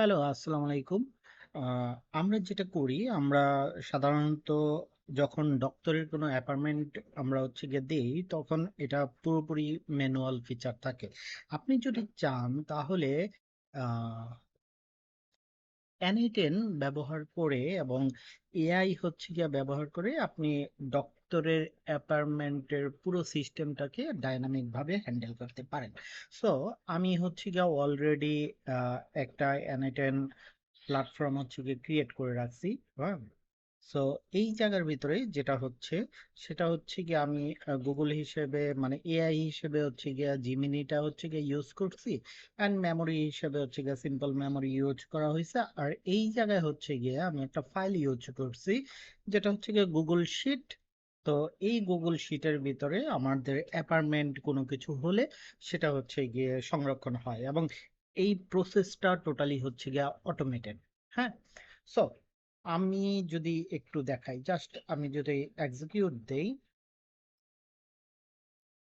Hello, আসসালামু আলাইকুম। আমরা যেটা করি, আমরা সাধারণত যখন ডক্টরের কোনো অ্যাপয়েন্টমেন্ট আমরা হচ্ছে গিয়ে দেই, তখন এটা পুরোপুরি ম্যানুয়াল ফিচার থাকে। আপনি যদি চান তাহলে N8N ব্যবহার করে এবং এআই হচ্ছে গিয়ে ব্যবহার করে আপনি ডক্টরের অ্যাপার্টমেন্টের পুরো সিস্টেমটাকে ডায়নামিক ভাবে হ্যান্ডেল করতে পারেন। সো, আমি হচ্ছে গিয়ে অলরেডি একটা N8N প্ল্যাটফর্ম হচ্ছে গিয়ে ক্রিয়েট করে রাখছি। হ্যাঁ? সো, এই জায়গার ভিতরে যেটা হচ্ছে, সেটা হচ্ছে গিয়ে আমি গুগল হিসেবে মানে এআই হিসেবে হচ্ছে গিয়ে জিমিনিটা হচ্ছে গিয়ে ইউজ করছি অ্যান্ড মেমোরি হিসেবে হচ্ছে গিয়ে সিম্পল মেমোরি ইউজ করা হয়েছে আর এই জায়গায় হচ্ছে গিয়ে আমি একটা ফাইল ইউজ করছি, যেটা হচ্ছে গিয়ে গুগল শিট তো এই গুগল শিটের ভিতরে আমাদের অ্যাপার্টমেন্ট কোনো কিছু হলে সেটা হচ্ছে গিয়ে সংরক্ষণ হয় এবং এই প্রসেসটা টোটালি হচ্ছে গিয়ে অটোমেটেড হ্যাঁ? সো আমি যদি একটু দেখাই জাস্ট আমি যদি এক্সিকিউট দেই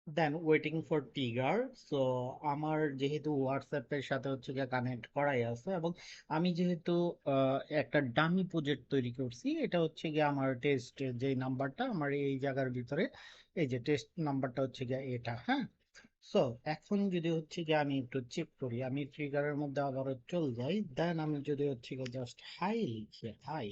then waiting for trigger so আমার যেহেতু হোয়াটসঅ্যাপ এর সাথে হচ্ছে গিয়ে কানেক্ট করাই আছে এবং আমি যেহেতু একটা ডামি প্রজেক্ট তৈরি করছি, এটা হচ্ছে গিয়ে আমার টেস্ট যে নাম্বারটা আমার এই জায়গার ভিতরে, এই যে টেস্ট নাম্বারটা হচ্ছে গিয়ে এটা হ্যাঁ? সো এখন যদি হচ্ছে গিয়ে আমি একটু চেক করি, আমি ট্রিগারের মধ্যে আবারও চলে যাই দেন আমি যদি হচ্ছে গিয়ে জাস্ট হাই লিখি হাই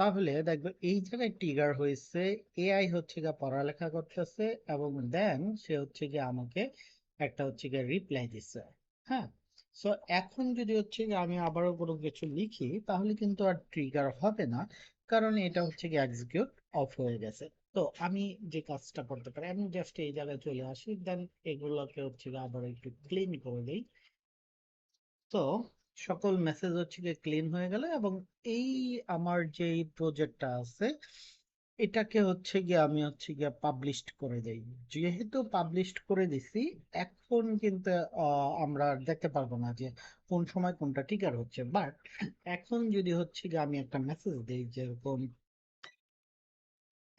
তাহলে দেখবে এই জায়গায় ট্রিগার হয়েছে এআই হচ্ছে গিয়ে পড়ালেখা করতেছে এবং দেন সে হচ্ছে গিয়ে আমাকে একটা হচ্ছে গিয়ে রিপ্লাই দিচ্ছে হ্যাঁ? সো এখন যদি হচ্ছে গিয়ে আমি আবারও কোনো কিছু লিখি, তাহলে কিন্তু আর ট্রিগার হবে না, কারণ এটা হচ্ছে গিয়ে এক্সিকিউট অফ হয়ে গেছে। তো আমি যে কাজটা করতে পারি, আমি জাস্ট এই জায়গায় চলে আসি দেন এগুলোকে হচ্ছে আবার একটু ক্লিন করে দিই। তো সকল মেসেজ হচ্ছে গিয়ে ক্লিন হয়ে গেল এবং এই আমার যে প্রজেক্টটা আছে, এটাকে হচ্ছে গিয়ে আমি হচ্ছে গিয়ে পাবলিশ করে দেই। যেহেতু পাবলিশ করে দিছি, এখন কিন্তু আমরা দেখতে পারব না যে কোন সময় কোনটা টিকার হচ্ছে। বাট এখন যদি হচ্ছে গিয়ে আমি একটা মেসেজ দিই যেরকম,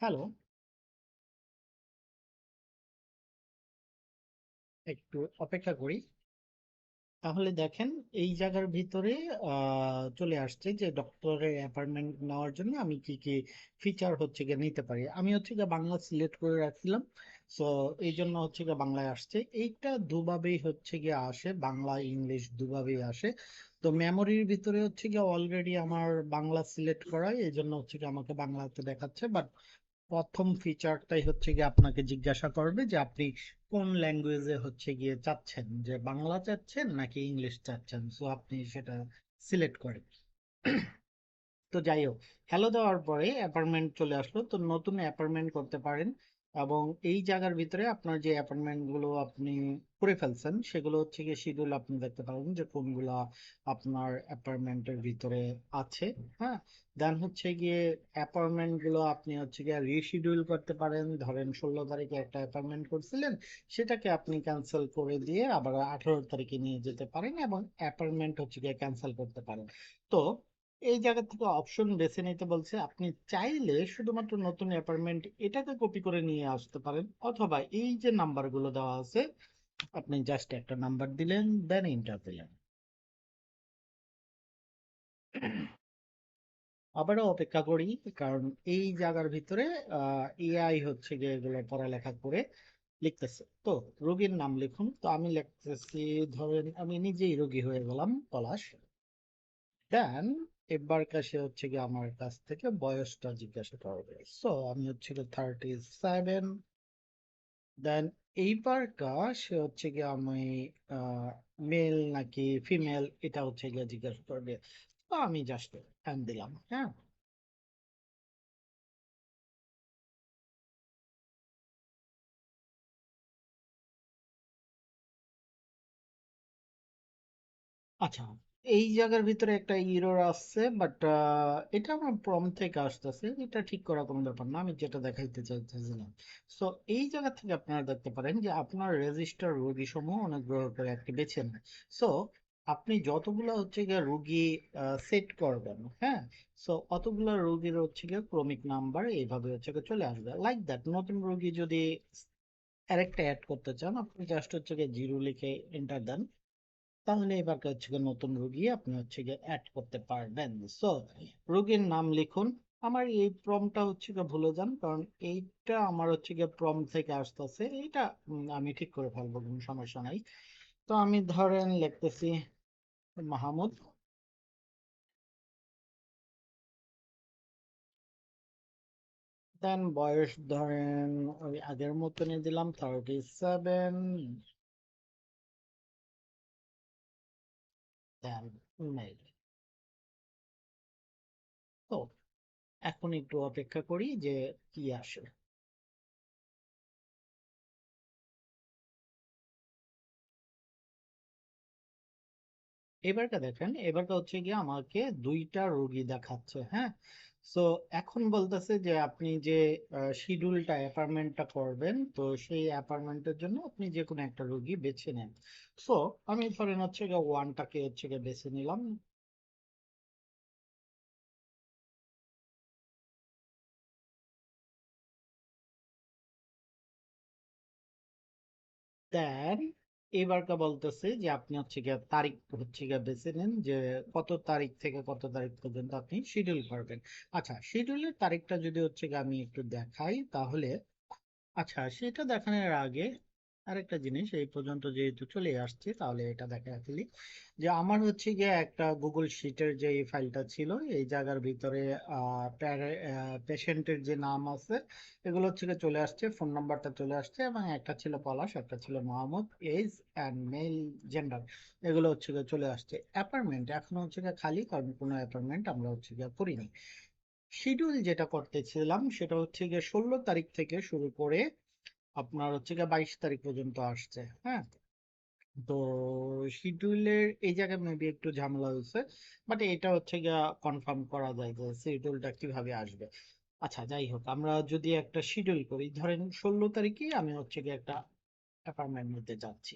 হ্যালো? একটু অপেক্ষা করি। তাহলে দেখেন, এই জায়গার ভিতরে চলে আসছে যে ডক্টরের অ্যাপয়েন্টমেন্ট নেওয়ার জন্য আমি কি কি ফিচার হচ্ছে গিয়ে নিতে পারি। আমি হচ্ছে গিয়ে বাংলা সিলেক্ট করে রাখছিলাম। সো এই জন্য হচ্ছে গিয়ে বাংলায় আসছে। এইটা দুভাবেই হচ্ছে গিয়ে আসে, বাংলা, ইংলিশ দুভাবেই আসে। তো মেমোরির ভিতরে হচ্ছে গিয়ে অলরেডি আমার বাংলা সিলেক্ট করা এই জন্য হচ্ছে গিয়ে আমাকে বাংলাতে দেখাচ্ছে। বাট প্রথম ফিচারটাই হচ্ছে গিয়ে আপনাকে জিজ্ঞাসা করবে যে আপনি কোন ল্যাঙ্গুয়েজে হচ্ছে গিয়ে চাচ্ছেন? যে বাংলা চাচ্ছেন নাকি ইংলিশ চাচ্ছেন? সো আপনি সেটা সিলেক্ট করেন। তো যাই হোক হ্যালো দেওয়ার পরে অ্যাপার্টমেন্ট চলে আসলো। তো নতুন অ্যাপার্টমেন্ট করতে পারেন। এবং এই জায়গার ভিতরে আপনার যে অ্যাপয়েন্টমেন্টগুলো আপনি করে ফেলছেন, সেগুলো হচ্ছে গিয়ে শিডিউল আপনি দেখতে পারবেন যে কোনগুলো আপনার অ্যাপয়েন্টমেন্টের ভিতরে আছে হ্যাঁ? দেন হচ্ছে গিয়ে অ্যাপয়েন্টমেন্টগুলো আপনি হচ্ছে গিয়ে রিশিডিউল করতে পারেন। ধরেন ষোলো তারিখে একটা অ্যাপয়েন্টমেন্ট করছিলেন, সেটাকে আপনি ক্যান্সেল করে দিয়ে আবার আঠারো তারিখে নিয়ে যেতে পারেন এবং অ্যাপয়েন্টমেন্ট হচ্ছে গিয়ে ক্যান্সেল করতে পারেন। তো এই জায়গা থেকে অপশন বেছে নিতে বলছে, আপনি চাইলে শুধুমাত্র নতুন অ্যাপার্টমেন্ট এটাকে কপি করে নিয়ে আসতে পারেন, অথবা এই যে নাম্বারগুলো দেওয়া আছে, আপনি জাস্ট একটা নাম্বার দিলেন দেন ইন্টার দিলেন। আবারও অপেক্ষা করি, কারণ এই জায়গার ভিতরে এআই হচ্ছে গিয়ে এগুলো পড়ালেখা করে লিখতেছে। তো রোগীর নাম লিখুন। তো আমি লিখতেছি, ধরেন আমি নিজেই রোগী হয়ে গেলাম, পলাশ। দেন এবার কাছে হচ্ছে কি আমার কাছ থেকে বয়সটা জিজ্ঞাসা করবে সো আমি হচ্ছে কি থার্টি সেভেন দেন এইবার সে হচ্ছে কি আমি মেল নাকি ফিমেল এটা হচ্ছে গিয়ে জিজ্ঞাসা করবে তো আমি জাস্ট হ্যান দিলাম হ্যাঁ? আচ্ছা। এই জায়গার ভিতরে একটা ইরর আসছে বাট এটা আমার প্রম থেকে আসতেছে, এটা ঠিক করা কোনো ব্যাপার না, আমি যেটা দেখাইতে চাইতেছিলাম। সো এই জায়গা থেকে আপনারা দেখতে পারেন যে আপনার রেজিস্টার রোগী সমূহ অনুগ্রহ করে একটি বেছে নেন সো আপনি যতগুলো হচ্ছে গিয়ে রোগী সেট করবেন হ্যাঁ? সো অতগুলো রোগীর হচ্ছে গিয়ে ক্রমিক নাম্বার এইভাবে হচ্ছে গিয়ে চলে আসবে। লাইক দ্যাট নতুন রোগী যদি আরেকটা অ্যাড করতে চান, আপনি জাস্ট হচ্ছে গিয়ে জিরো লিখে এন্টার দেন। তাহলে এবার হচ্ছে গিয়ে নতুন রোগী আপনি হচ্ছে গিয়ে অ্যাড করতে পারবেন। সো রোগীর নাম লিখুন। আমার এই প্রমটা হচ্ছে গিয়ে ভুলে যান, কারণ এইটা আমার হচ্ছে গিয়ে প্রম থেকে আসতেছে। এইটা আমি ঠিক করে ফেলব, কোনো সমস্যা নাই। তো আমি ধরেন লিখতেছি, মাহমুদ। দেন বয়স ধরেন, ওই আগের মতনই দিলাম থার্টি সেভেন দেন মেল তো, এখন একটু অপেক্ষা করি যে কি আসে এবারটা দেখেন, এবারটা হচ্ছে গিয়ে আমাকে দুইটা রোগী দেখাচ্ছে হ্যাঁ? সো এখন বলতেছে যে আপনি যে শিডিউলটা অ্যাপার্টমেন্টটা করবেন, তো সেই অ্যাপার্টমেন্টের জন্য আপনি যে কোনো একটা রোগী বেছে নেন। সো আমি ধরেন হচ্ছে গিয়ে ওয়ানটাকে হচ্ছে গিয়ে বেছে নিলাম। দেন এবারটা বলতেছে যে আপনি হচ্ছে গিয়ে তারিখ হচ্ছে গিয়ে বেছে নেন যে কত তারিখ থেকে কত তারিখ পর্যন্ত আপনি শিডিউল করবেন। আচ্ছা শিডিউলের তারিখটা যদি হচ্ছে গিয়ে আমি একটু দেখাই তাহলে আচ্ছা সেটা দেখানোর আগে আরেকটা জিনিস, এই পর্যন্ত যেহেতু চলে আসছে, তাহলে এটা দেখা ফেলি যে আমার হচ্ছে গিয়ে একটা গুগল শিটের যে ফাইলটা ছিল, এই জায়গার ভিতরে পেশেন্টের যে নাম আছে, এগুলো হচ্ছে চলে আসছে ফোন নাম্বারটা চলে আসছে, এবং একটা ছিল পলাশ, একটা ছিল Mohammad age and male gender এগুলো হচ্ছে গিয়ে চলে আসছে। অ্যাপার্টমেন্ট এখনও হচ্ছে গিয়ে খালি, কারণ কোনো অ্যাপার্টমেন্ট আমরা হচ্ছে গিয়ে করিনি। শিডিউল যেটা করতেছিলাম, সেটা হচ্ছে গিয়ে ষোলো তারিখ থেকে শুরু করে আপনার হচ্ছে গিয়ে বাইশ তারিখ পর্যন্ত আসছে হ্যাঁ? তো শিডিউলের এই জায়গায় মেবি একটু ঝামেলা হয়েছে বাট এটা হচ্ছে গিয়া কনফার্ম করা যায় যে শিডিউলটা কীভাবে আসবে। আচ্ছা যাই হোক, আমরা যদি একটা শিডিউল করি, ধরেন ষোলো তারিখে আমি হচ্ছে গিয়ে একটা অ্যাপার্টমেন্ট নিতে যাচ্ছি।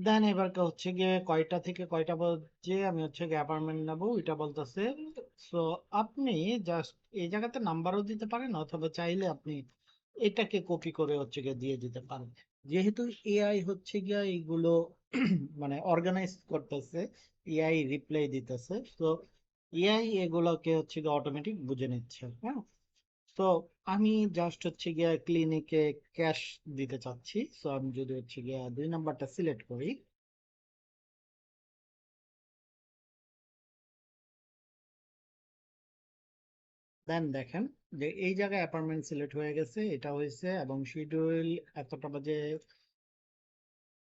দেন এবারটা হচ্ছে গিয়ে কয়টা থেকে কয়টা বাজে, আমি হচ্ছে গিয়ে অ্যাপার্টমেন্ট নেব এটা বলতেছে। সো আপনি জাস্ট এই জায়গাতে নাম্বারও দিতে পারেন, অথবা চাইলে আপনি এটাকে কপি করে হচ্ছে গিয়ে দিয়ে দিতে পারেন। যেহেতু এআই হচ্ছে গিয়ে এইগুলো মানে অর্গানাইজ করতেছে এআই রিপ্লাই দিতেছে তো এআই এগুলোকে হচ্ছে গিয়ে অটোমেটিক বুঝে নিচ্ছে হ্যাঁ? তো আমি জাস্ট হচ্ছে গিয়া ক্লিনিকে ক্যাশ দিতে চাচ্ছি। সো আমি যদি হচ্ছে গিয়া দুই নাম্বারটা সিলেক্ট করি। দেন দেখেন যে এই জায়গায় অ্যাপার্টমেন্ট সিলেক্ট হয়ে গেছে, এটা হয়েছে এবং শিডিউল এতটা বাজে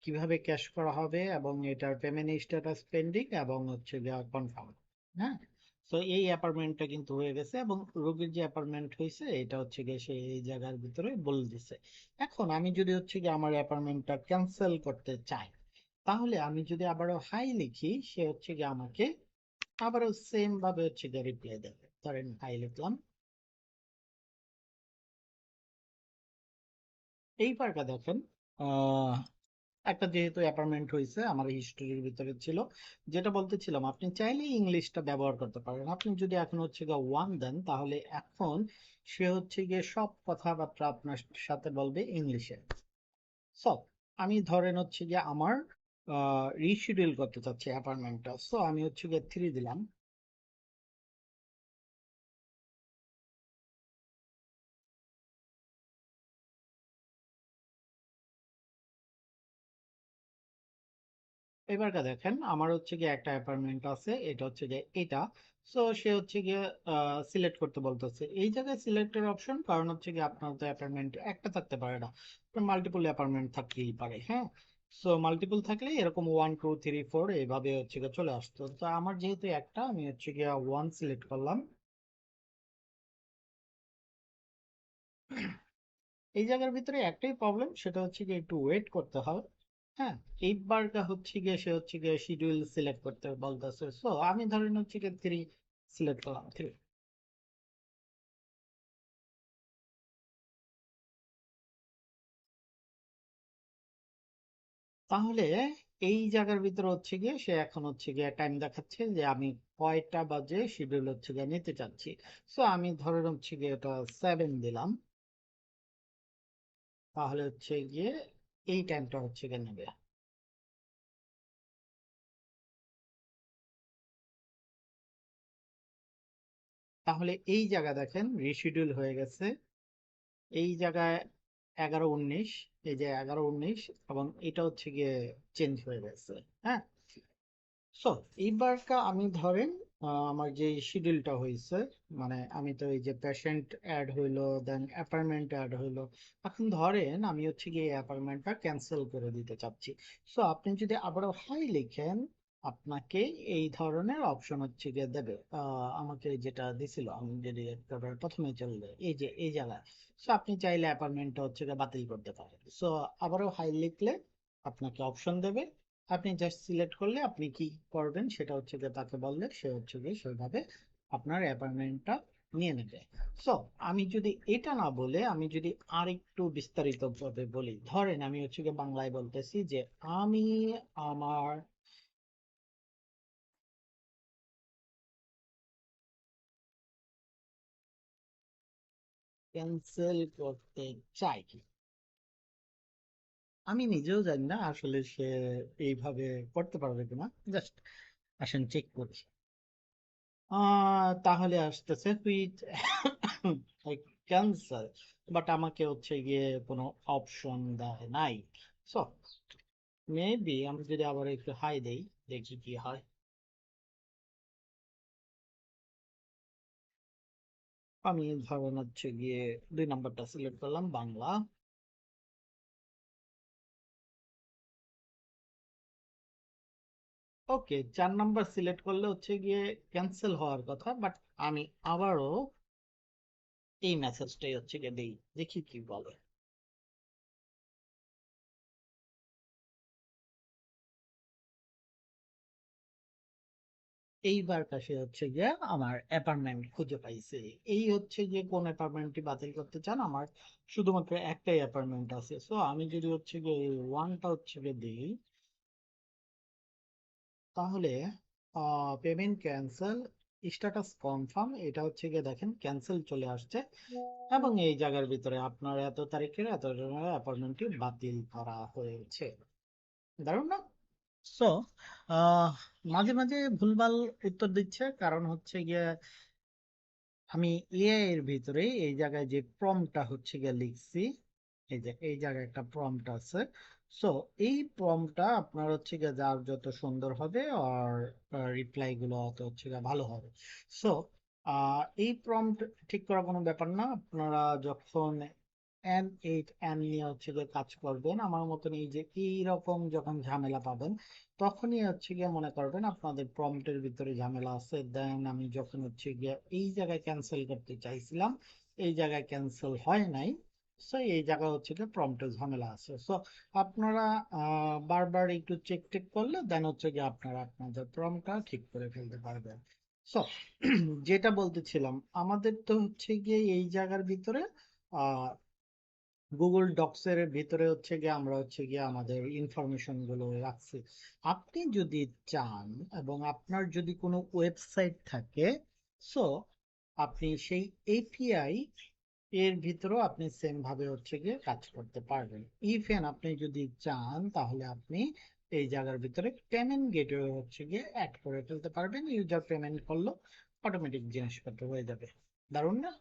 কীভাবে ক্যাশ করা হবে এবং এটার পেমেন্ট স্ট্যাটাস পেন্ডিং এবং হচ্ছে গিয়া কনফার্ম হ্যাঁ? তো এই অ্যাপার্টমেন্টটা কিন্তু হয়ে গেছে এবং রোগীর যে অ্যাপার্টমেন্ট হয়েছে, এটা হচ্ছে গিয়ে সে এই জায়গার ভিতরে বলে দিছে। এখন আমি যদি হচ্ছে গিয়ে আমার অ্যাপার্টমেন্টটা ক্যান্সেল করতে চাই, তাহলে আমি যদি আবারও হাই লিখি, সে হচ্ছে গিয়ে আমাকে আবারও সেম ভাবে হচ্ছে গিয়ে রিপ্লাই দেবে। ধরেন হাই লিখলাম। এই পার্টটা দেখেন, আহ একটা যেহেতু অ্যাপার্টমেন্ট হয়েছে, আমার হিস্টোরির ভিতরে ছিল, যেটা বলতেছিলাম, আপনি চাইলে ইংলিশটা ব্যবহার করতে পারেন। আপনি যদি এখন হচ্ছে গিয়ে ওয়ান দেন, তাহলে এখন সে হচ্ছে গিয়ে সব কথাবার্তা আপনার সাথে বলবে ইংলিশে সো আমি ধরেন হচ্ছে গিয়ে আমার রিশিডিউল করতে চাচ্ছি অ্যাপার্টমেন্টটা সো আমি হচ্ছে গিয়ে থ্রি দিলাম। এবারটা দেখেন, আমার হচ্ছে গিয়ে একটা অ্যাপার্টমেন্ট আছে, এটা হচ্ছে গিয়ে এটা। সো সে হচ্ছে গিয়ে সিলেক্ট করতে বলতেছে। এই জায়গায় সিলেক্টের অপশন কারণ হচ্ছে গিয়ে আপনার তো অ্যাপার্টমেন্ট একটা থাকতে পারে না। মাল্টিপল অ্যাপার্টমেন্ট থাকতেই পারে হ্যাঁ? সো মাল্টিপল থাকলে এরকম ওয়ান টু থ্রি ফোর এইভাবে হচ্ছে গিয়ে চলে আসতো। তো আমার যেহেতু একটা, আমি হচ্ছে গিয়ে ওয়ান সিলেক্ট করলাম। এই জায়গার ভিতরে একটাই প্রবলেম সেটা হচ্ছে গিয়ে একটু ওয়েট করতে হবে হ্যাঁ এইবারটা হচ্ছে গিয়ে, সে হচ্ছে গিয়ে শিডিউল সিলেক্ট করতে বলতেছে। সো আমি ধরেন হচ্ছে গিয়ে থ্রি সিলেক্ট করলাম থ্রি তাহলে এই জায়গার ভিতরে হচ্ছে গিয়ে, সে এখন হচ্ছে গিয়ে টাইম দেখাচ্ছে যে আমি কয়টা বাজে শিডিউল হচ্ছে গিয়ে নিতে চাচ্ছি। সো আমি ধরেন হচ্ছে গিয়ে এটা সেভেন দিলাম। তাহলে হচ্ছে গিয়ে এই টাইমটা হচ্ছে গিয়ে নেবে তাহলে এই জায়গা দেখেন রিশিডিউল হয়ে গেছে। এই জায়গায় এগারো উনিশ, এই যে এগারো উনিশ, এবং এটা হচ্ছে গিয়ে চেঞ্জ হয়ে গেছে হ্যাঁ? সো এইবারটা আমি ধরেন আমার যে শিডিউলটা হয়েছে মানে আমি তো এই যে পেশেন্ট অ্যাড হইল দেন অ্যাপয়েন্টমেন্ট অ্যাড হইল। এখন ধরেন আমি হচ্ছে গিয়ে এই অ্যাপয়েন্টমেন্টটা ক্যান্সেল করে দিতে চাচ্ছি। সো আপনি যদি আবারও হাই লিখেন, আপনাকে এই ধরনের অপশন হচ্ছে গিয়ে দেবে। আমাকে যেটা দিছিল, আমি যদি একেবারে প্রথমে চলবে এই যে, এই জায়গায়। সো আপনি চাইলে অ্যাপয়েন্টমেন্টটা হচ্ছে গিয়ে বাতিল করতে পারেন। সো আবারও হাই লিখলে আপনাকে অপশন দেবে। আপনি জাস্ট সিলেক্ট করলে আপনি কি করবেন সেটা হচ্ছে গিয়ে তাকে বললে সে হচ্ছে গিয়ে সেভাবে আপনার অ্যাপয়েন্টমেন্টটা নিয়ে নেবে। সো আমি যদি এটা না বলে, আমি যদি আরেকটু বিস্তারিত ভাবে বলি, ধরেন আমি হচ্ছে গিয়ে বাংলায় বলতেছি যে আমি আমার ক্যান্সেল করতে চাই। আমি নিজেও জানি না আসলে সে এইভাবে করতে পারবে কিনা। জাস্ট আসেন চেক করি। তাহলে আসতেছে কুইট ক্যান্সেল বাট আমাকে হচ্ছে গিয়ে কোনো অপশন দেয় নাই। সো মেবি আমি যদি আবার একটু হাই দেই, দেখি কি হয়। আমি ধরেন হচ্ছে গিয়ে দুই নাম্বারটা সিলেক্ট করলাম, বাংলা। ওকে চার নাম্বার সিলেক্ট করলে হচ্ছে গিয়ে ক্যান্সেল হওয়ার কথা বাট আমি আবারও এই মেসেজটাই হচ্ছে গিয়ে দিই, দেখি কি বলে। এইবার কাছে হচ্ছে গিয়ে আমার অ্যাপার্টমেন্ট খুঁজে পাইছে। এই হচ্ছে যে কোন অ্যাপার্টমেন্টটি বাতিল করতে চান? আমার শুধুমাত্র একটাই অ্যাপার্টমেন্ট আছে। সো আমি যদি হচ্ছে গিয়ে ওয়ানটা হচ্ছে গিয়ে দিই তাহলে পেমেন্ট ক্যান্সেল স্ট্যাটাস কনফার্ম এটা হচ্ছে গিয়ে দেখেন ক্যান্সেল চলে আসছে এবং এই জায়গার ভিতরে আপনার এত তারিখের, এত অ্যাপয়েন্টমেন্টটি বাতিল করা হয়েছে। দারুণ না? সো মাঝে মাঝে ভুলভাল উত্তর দিচ্ছে, কারণ হচ্ছে গিয়ে আমি এআই এর ভিতরে এই জায়গায় যে প্রম্পটটা হচ্ছে গিয়ে লিখছি, এই যে, এই জায়গায় একটা প্রম্পট আছে সো এই প্রম্পটটা আপনার হচ্ছে গিয়ে যার যত সুন্দর হবে আর রিপ্লাই গুলো অত হচ্ছে গিয়ে ভালো হবে। সো এই প্রম্পট ঠিক করা কোনো ব্যাপার না। আপনারা যখন এন এইট এন নিয়ে হচ্ছে গিয়ে কাজ করবেন, আমার মতন এই যে এইরকম যখন ঝামেলা পাবেন, তখনই হচ্ছে গিয়ে মনে করবেন আপনাদের প্রম্পটের ভিতরে ঝামেলা আছে। দেন আমি যখন হচ্ছে গিয়ে এই জায়গায় ক্যান্সেল করতে চাইছিলাম, এই জায়গায় ক্যান্সেল হয় নাই সো এই জায়গায় হচ্ছে গিয়ে প্রম্পটের ঝামেলা আছে। সো আপনারা বারবার একটু চেক টেক করলে দেন হচ্ছে আপনারা আপনাদের ঠিক করে ফেলতে পারবেন। সো যেটা বলতেছিলাম, আমাদের তো হচ্ছে গিয়ে এই জায়গার ভিতরে গুগল ডক্স এর ভিতরে হচ্ছে গিয়ে আমরা হচ্ছে গিয়ে আমাদের ইনফরমেশনগুলো রাখছি। আপনি যদি চান এবং আপনার যদি কোনো ওয়েবসাইট থাকে সো আপনি সেই এপিআই এর ভিতরেও আপনি সেম ভাবে হচ্ছে গিয়ে কাজ করতে পারবেন। ইভেন আপনি যদি চান, তাহলে আপনি এই জায়গার ভিতরে পেমেন্ট গেটওয়ে হচ্ছে গিয়ে অ্যাড করে ফেলতে পারবেন। ইউজার পেমেন্ট করল অটোমেটিক জিনিসপত্র হয়ে যাবে। দারুণ না?